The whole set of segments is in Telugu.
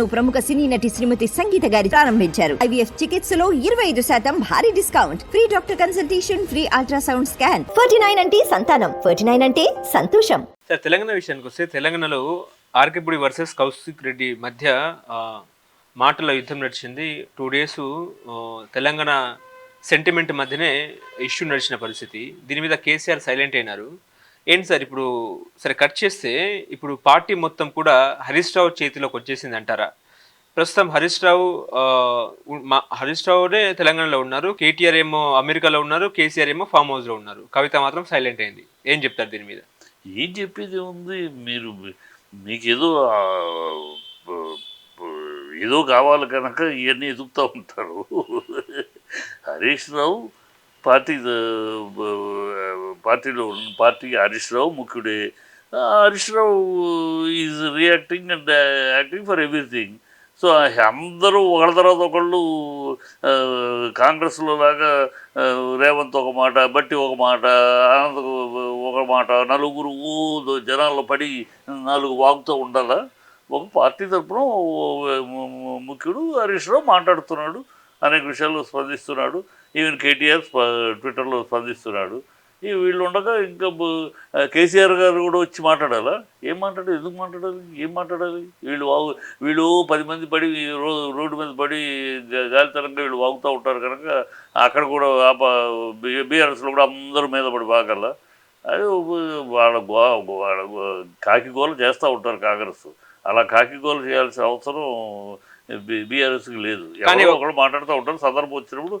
ప్రముఖ సినీ నటి శ్రీమతి సంగీత గారి ప్రారంభించారు. ఐవీఎఫ్ చికిత్సలో ఇరవై ఐదు శాతం భారీ discount. Free doctor consultation free ultrasound scan. Forty nine అంటే సంతానం ఫార్టీ నైన్ అంటే సంతోషం. సార్ తెలంగాణ విషయానికి వస్తే తెలంగాణలో ఆర్కేపుడి వర్సెస్ కౌశిక్ రెడ్డి మధ్య మాటల యుద్ధం నడిచింది. టూ డేస్ తెలంగాణ సెంటిమెంట్ మధ్యనే ఇష్యూ నడిచిన పరిస్థితి. దీని మీద కేసీఆర్ సైలెంట్ అయినారు. ఏంటి సార్ ఇప్పుడు సరే కట్ చేస్తే ఇప్పుడు పార్టీ మొత్తం కూడా హరీష్ రావు చేతిలోకి వచ్చేసింది అంటారా? ప్రస్తుతం హరీష్ రావు మా హరీష్ రావునే తెలంగాణలో ఉన్నారు కేటీఆర్ ఏమో అమెరికాలో ఉన్నారు కేసీఆర్ ఏమో ఫామ్ హౌస్లో ఉన్నారు. కవిత మాత్రం సైలెంట్ అయింది. ఏం చెప్తారు దీని మీద? ఏం చెప్పేది ఉంది మీరు మీకేదో ఏదో కావాలి కనుక ఇవన్నీ ఎదుగుతూ ఉంటారు. హరీష్ రావు పార్టీ పార్టీలో party Harish Rao ముఖ్యుడే. Harish Rao is reacting and acting for everything. So అందరూ ఒకళ్ళ తర్వాత ఒకళ్ళు కాంగ్రెస్లో లాగా రేవంత్ ఒక మాట బట్టి ఒక మాట ఆనంద్ ఒక మాట నలుగురు జనాల్లో పడి నాలుగు వాగుతూ ఉండాలా? ఒక పార్టీ తరపున ముఖ్యుడు హరీష్ రావు మాట్లాడుతున్నాడు. అనేక విషయాల్లో స్పందిస్తున్నాడు. ఈవెన్ కేటీఆర్ స్ప- ట్విట్టర్లో స్పందిస్తున్నాడు. ఈ వీళ్ళు ఉండగా ఇంకా కేసీఆర్ గారు కూడా వచ్చి మాట్లాడాలా? ఏం మాట్లాడాలి ఎందుకు మాట్లాడాలి? ఏం మాట్లాడాలి? వీళ్ళు వాగు వీళ్ళు పది మంది పడి రోడ్డు మీద పడి గాలితరంగా వీళ్ళు వాగుతూ ఉంటారు కనుక అక్కడ కూడా బీఆర్ఎస్లో కూడా అందరూ మీద పడి వాగల అది వాళ్ళ గో వాళ్ళ కాకిగోలు కాకి చేస్తూ ఉంటారు కాంగ్రెస్. అలా కాకిగోలు చేయాల్సిన అవసరం బీఆర్ఎస్కి లేదు. కానీ ఎవరో ఒకళ్ళు మాట్లాడుతూ ఉంటారు. సందర్భం వచ్చినప్పుడు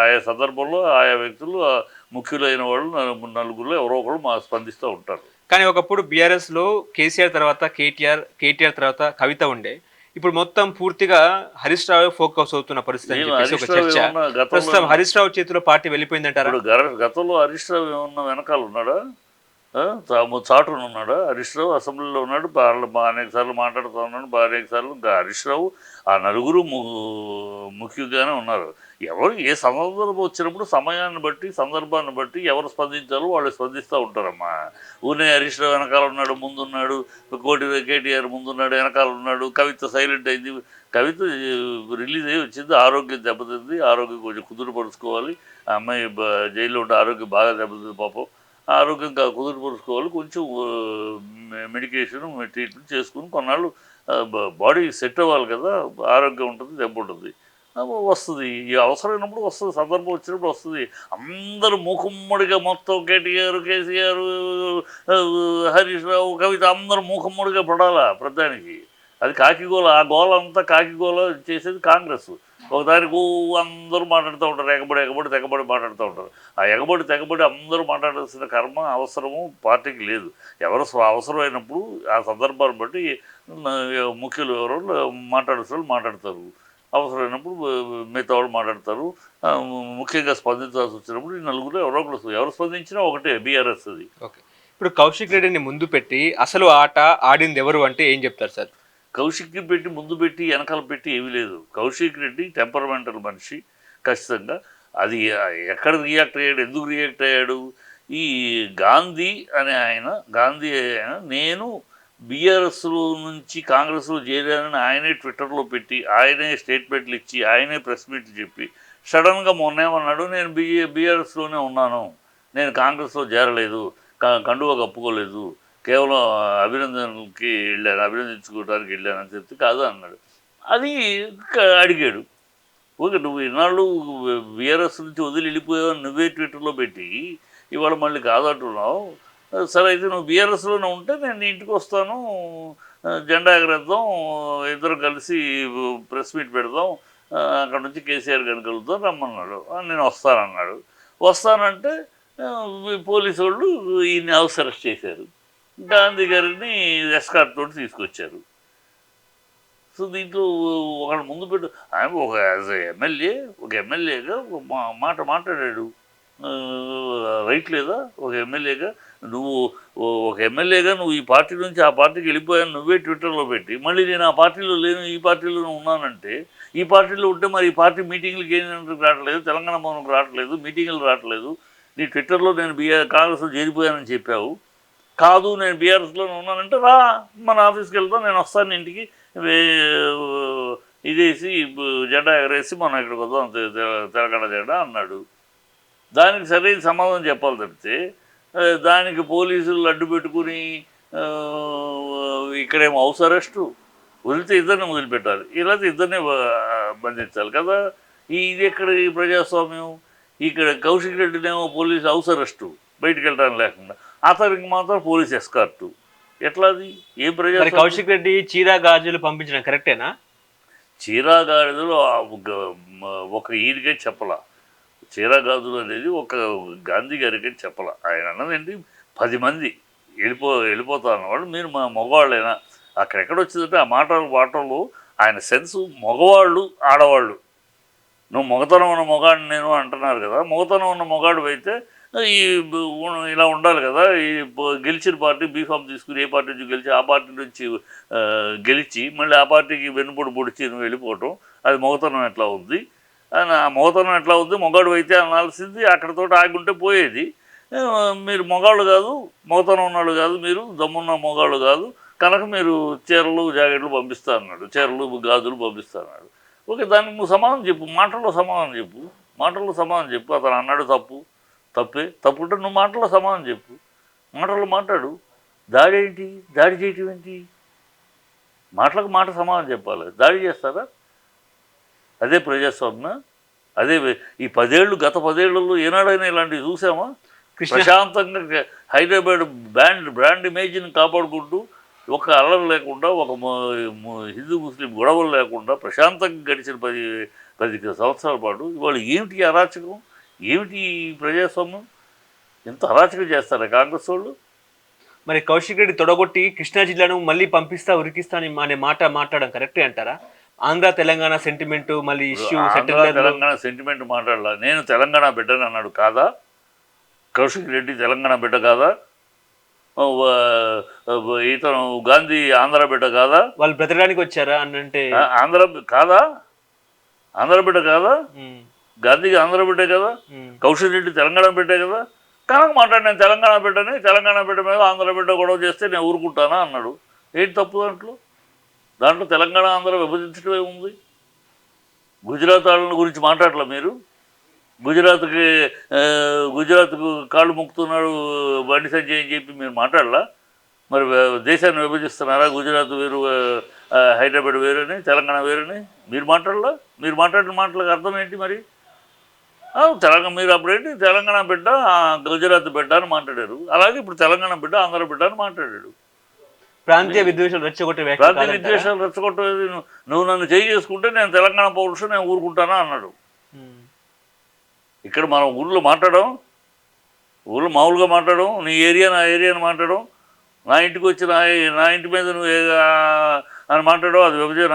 ఆయా సందర్భంలో ఆయా వ్యక్తులు ముఖ్యులైన వాళ్ళు నలు- నలుగురిలో ఎవరో ఒకళ్ళు మా స్పందిస్తూ ఉంటారు. కానీ ఒకప్పుడు బీఆర్ఎస్లో కేసీఆర్ తర్వాత కేటీఆర్ కేటీఆర్ తర్వాత కవిత ఉండే. ఇప్పుడు మొత్తం పూర్తిగా హరీష్ రావు ఫోకస్ అవుతున్న పరిస్థితి హరీష్ రావు ప్రస్తుతం హరీష్ చేతిలో పార్టీ వెళ్ళిపోయిందంటారా? గతంలో హరీష్ రావు ఏమన్నా వెనకాల ఉన్నాడా? తాము తా- చాటున ఉన్నాడా? హరీష్ రావు అసెంబ్లీలో ఉన్నాడు. వాళ్ళు బా- అనేక సార్లు మాట్లాడుతూ ఉన్నాడు. బా సార్లు ఇంకా హరీష్ రావు ఆ నలుగురు ము- ముఖ్యంగానే ఉన్నారు. ఎవరు ఏ సందర్భం వచ్చినప్పుడు సమయాన్ని బట్టి సందర్భాన్ని బట్టి ఎవరు స్పందించాలో వాళ్ళు స్పందిస్తూ ఉంటారమ్మా. ఊనే హరీష్ రావు వెనకాల ఉన్నాడు ముందున్నాడు. కోటి కేటీఆర్ ముందున్నాడు వెనకాల ఉన్నాడు. కవిత సైలెంట్ అయింది. కవిత రిలీజ్ అయ్యి వచ్చింది. ఆరోగ్యం దెబ్బతింది. ఆరోగ్యం కొంచెం కుదురుపరుచుకోవాలి ఆ అమ్మాయి జైల్లో ఉంటే ఆరోగ్యం బాగా దెబ్బతింది పాపం. ఆరోగ్యంగా కుదురుపరుచుకోవాలి కొంచెం మెడికేషన్ ట్రీట్మెంట్ చేసుకుని కొన్నాళ్ళు బాడీ సెట్ అవ్వాలి కదా ఆరోగ్యం ఉంటుంది దెబ్బ ఉంటుంది. వస్తుంది. ఈ అవసరమైనప్పుడు వస్తుంది సందర్భం వచ్చినప్పుడు వస్తుంది. అందరూ మూకుమ్మడిగా మొత్తం కేటీఆర్ కేసీఆర్ హరీష్ రావు కవిత అందరూ మూకుమ్మడిగా పడాలా ప్రధానికి? అది కాకిగోల ఆ గోల అంతా కాకిగోల చేసేది కాంగ్రెస్. ఒకసారి అందరూ మాట్లాడుతూ ఉంటారు ఎగబడి ఎగబడి తెగబడి మాట్లాడుతూ ఉంటారు. ఆ ఎగబడి తెగబడి అందరూ మాట్లాడాల్సిన కర్మ అవసరము పార్టీకి లేదు. ఎవరు స్వ- అవసరమైనప్పుడు ఆ సందర్భాన్ని బట్టి ముఖ్యులు ఎవరో మాట్లాడాల్సిన వాళ్ళు మాట్లాడతారు. అవసరమైనప్పుడు మిగతా వాళ్ళు మాట్లాడతారు. ముఖ్యంగా స్పందించాల్సి వచ్చినప్పుడు ఈ నలుగురు ఎవరో ఒకరు ఎవరు స్పందించినా ఒకటే బీఆర్ఎస్ అది. ఓకే. ఇప్పుడు కౌశిక్ రెడ్డిని ముందు పెట్టి అసలు ఆట ఆడింది ఎవరు అంటే ఏం చెప్తారు సార్? కౌశిక్ని పెట్టి ముందు పెట్టి వెనకాల పెట్టి ఏమీ లేదు. కౌశిక్ రెడ్డి టెంపర్మెంటల్ మనిషి ఖచ్చితంగా. అది ఎక్కడ రియాక్ట్ అయ్యాడు? ఎందుకు రియాక్ట్ అయ్యాడు? ఈ గాంధీ అనే ఆయన గాంధీ ఆయన నేను బీఆర్ఎస్లో నుంచి కాంగ్రెస్లో చేరానని ఆయనే ట్విట్టర్లో పెట్టి ఆయనే స్టేట్మెంట్లు ఇచ్చి ఆయనే ప్రెస్ మీట్లు చెప్పి సడన్గా మొన్నేమన్నాడు నేను బిఏ బీఆర్ఎస్లోనే ఉన్నాను. నేను కాంగ్రెస్లో చేరలేదు. క- కండువా కప్పుకోలేదు. కేవలం అభినందనకి వెళ్ళాను అభినందించుకోవడానికి వెళ్ళాను అని చెప్తే కాదు అన్నాడు అది అడిగాడు ఓకే నువ్వు ఇన్నాళ్ళు బీఆర్ఎస్ నుంచి వదిలి వెళ్ళిపోయావు నువ్వే ట్విట్టర్లో పెట్టి ఇవాళ మళ్ళీ కాదంటున్నావు సరే అయితే నువ్వు బీఆర్ఎస్లోనే ఉంటే నేను ఇంటికి వస్తాను జెండా ఎగరేద్దాం ఇద్దరు కలిసి ప్రెస్ మీట్ పెడదాం అక్కడ నుంచి కేసీఆర్ గారిని కలుద్దాం రమ్మన్నాడు నేను వస్తానన్నాడు వస్తానంటే పోలీసు వాళ్ళు ఈయన్ని హౌస్ అరెస్ట్ చేశారు గాంధీ గారిని ఎస్కార్ట్ తోటి తీసుకొచ్చారు. సో దీంట్లో ఒకడు ముందు పెట్టు ఆయన ఒక యాజ్ ఎమ్మెల్యే ఒక ఎమ్మెల్యేగా ఒక మా- మాట మాట్లాడాడు. రైట్ లేదా? ఒక ఎమ్మెల్యేగా నువ్వు ఒక ఎమ్మెల్యేగా నువ్వు ఈ పార్టీ నుంచి ఆ పార్టీకి వెళ్ళిపోయాను నువ్వే ట్విట్టర్లో పెట్టి మళ్ళీ నేను ఆ పార్టీలో లేను ఈ పార్టీలోనే ఉన్నానంటే ఈ పార్టీలో ఉంటే మరి ఈ పార్టీ మీటింగ్లకి ఏంటంటే రావట్లేదు తెలంగాణ భవన్కి రావట్లేదు మీటింగ్లు రావట్లేదు నీ ట్విట్టర్లో నేను బీఆర్ కాంగ్రెస్లో చేరిపోయానని చెప్పావు. కాదు నేను బీఆర్ఎస్లోనే ఉన్నానంటే రా మన ఆఫీస్కి వెళ్తాం నేను వస్తాను ఇంటికి. ఇదేసి జెండా ఎగరేసి మనం ఇక్కడికి వద్దాం తెలంగాణ జెండా అన్నాడు. దానికి సరైన సమాధానం చెప్పాలి తప్పితే దానికి పోలీసులు అడ్డు పెట్టుకుని ఇక్కడేమో హౌస్ అరెస్టు వదిలితే ఇద్దరిని వదిలిపెట్టాలి. ఇలా ఇద్దరిని బంధించాలి కదా. ఈ ఇది ఎక్కడ ఈ ప్రజాస్వామ్యం? ఇక్కడ కౌశిక్ రెడ్డినేమో పోలీసు హౌస్ అరెస్టు బయటికి వెళ్ళడానికి లేకుండా. అతనికి మాత్రం పోలీస్ ఎస్కార్టు. ఎట్లా అది ఏం ప్రజాస్వామ్యం కౌశిక్ రెడ్డి చీరా గాజులు పంపించడం కరెక్టేనా? చీరాగాడిలో ఆ ఒక ఈయనకే చెప్పలా? చీరాగాదులు అనేది ఒక గాంధీ గారికి చెప్పల? ఆయన అన్నది ఏంటి పది మంది వెళ్ళిపో వెళ్ళిపోతా అన్నవాళ్ళు. మీరు మా మగవాళ్ళైనా? అక్కడ ఎక్కడ వచ్చిందంటే ఆ మాటలు మాటలు ఆయన సెన్స్ మగవాళ్ళు ఆడవాళ్ళు. నువ్వు మొగతనం ఉన్న మొగాడు నేను అంటున్నారు కదా మొగతనం ఉన్న మొగాడు అయితే ఈ ఇలా ఉండాలి కదా. ఈ గెలిచిన పార్టీ బీఫామ్ తీసుకుని ఏ పార్టీ నుంచి గెలిచి ఆ పార్టీ నుంచి గెలిచి మళ్ళీ ఆ పార్టీకి వెన్నుపొడి పొడిచి నువ్వు వెళ్ళిపోవటం అది మొగతనం ఎట్లా ఉంది? అని ఆ మొగతనం ఎట్లా ఉంది? మొగాడు అయితే అనాల్సింది అక్కడతో ఆగుంటే పోయేది. మీరు మొగాళ్ళు కాదు మొగతనం ఉన్నాడు కాదు మీరు దమ్మున్న మొగాళ్ళు కాదు. కనుక మీరు చీరలు జాకెట్లు పంపిస్తా అన్నాడు చీరలు గాజులు పంపిస్తా అన్నాడు. ఓకే దానికి నువ్వు సమాధానం చెప్పు మాటల్లో సమాధానం చెప్పు మాటల్లో సమాధానం చెప్పు అతను అన్నాడు తప్పు. తప్పే తప్పుంటే నువ్వు మాటల్లో సమాధానం చెప్పు. మాటల్లో మాట్లాడు. దాడి ఏంటి? దాడి చేయటం ఏంటి? మాటలకు మాట సమాధానం చెప్పాలి. దాడి చేస్తారా? అదే ప్రజాస్వామ్యం అదే ఈ పదేళ్ళు గత పదేళ్ళలో ఏనాడైనా ఇలాంటివి చూసామా? కృష్ణ ప్రశాంతంగా హైదరాబాద్ బ్రాండ్ బ్రాండ్ ఇమేజ్ని కాపాడుకుంటూ ఒక అల్లరి లేకుండా ఒక హిందూ ముస్లిం గొడవలు లేకుండా ప్రశాంతంగా గడిచిన పది పది సంవత్సరాల పాటు ఇవాళ ఏమిటి అరాచకం? ఏమిటి ఈ ప్రజాస్వామ్యం? ఎంత అరాచకం చేస్తారా కాంగ్రెస్ వాళ్ళు? మరి కౌశిక్ రెడ్డి తొడగొట్టి కృష్ణా జిల్లాను మళ్ళీ పంపిస్తా ఉరికిస్తా అని మాట మాట్లాడడం కరెక్టే అంటారా? ఆంధ్ర తెలంగాణ సెంటిమెంట్ మళ్ళీ ఇష్యూ తెలంగాణ సెంటిమెంట్ మాట్లాడాల? నేను తెలంగాణ బిడ్డని అన్నాడు కాదా? కౌశిక్ రెడ్డి తెలంగాణ బిడ్డ కాదా? ఇతను గాంధీ ఆంధ్ర బిడ్డ కాదా? వాళ్ళు బ్రతకడానికి వచ్చారా అని అంటే ఆంధ్ర కాదా? ఆంధ్ర బిడ్డ కాదా? గాంధీకి ఆంధ్ర బిడ్డే కదా. కౌశిక్ రెడ్డి తెలంగాణ బిడ్డే కదా. కనుక మాట్లాడి నేను తెలంగాణ బిడ్డని తెలంగాణ బిడ్డ మీద ఆంధ్ర బిడ్డ గొడవ చేస్తే నేను ఊరుకుంటానా? అన్నాడు. ఏంటి తప్పు దాంట్లో? దాంట్లో తెలంగాణ ఆంధ్ర విభజించడమే ఉంది. గుజరాత్ వాళ్ళ గురించి మాట్లాడలే మీరు? గుజరాత్కి గుజరాత్కు కాళ్ళు మొక్కుతున్నాడు బండి సంజయ్ అని చెప్పి మీరు మాట్లాడలా? మరి దేశాన్ని విభజిస్తున్నారా? గుజరాత్ వేరు హైదరాబాద్ వేరని తెలంగాణ వేరని? మీరు మాట్లాడలా? మీరు మాట్లాడిన మాటలకు అర్థం ఏంటి మరి? తెలంగాణ మీరు అప్పుడేంటి తెలంగాణ బిడ్డ గుజరాత్ బిడ్డ అని మాట్లాడారు. అలాగే ఇప్పుడు తెలంగాణ బిడ్డ ఆంధ్ర బిడ్డ అని మాట్లాడాడు ప్రాంతీయ విద్వేషాలు రెచ్చగొట్టే ప్రాంతీయ? విద్వేషాలు రెచ్చగొట్టేది నువ్వు- నన్ను చేయి చేసుకుంటే నేను తెలంగాణ పౌరుషం నేను ఊరుకుంటానా అన్నాడు. ఇక్కడ మనం ఊళ్ళో మాట్లాడడం ఊళ్ళో మామూలుగా మాట్లాడడం నీ ఏరియా నా ఏరియా అని మాట్లాడడం నా ఇంటికి వచ్చి నా నా ఇంటి మీద నువ్వు అని మాట్లాడడం అది విభజన.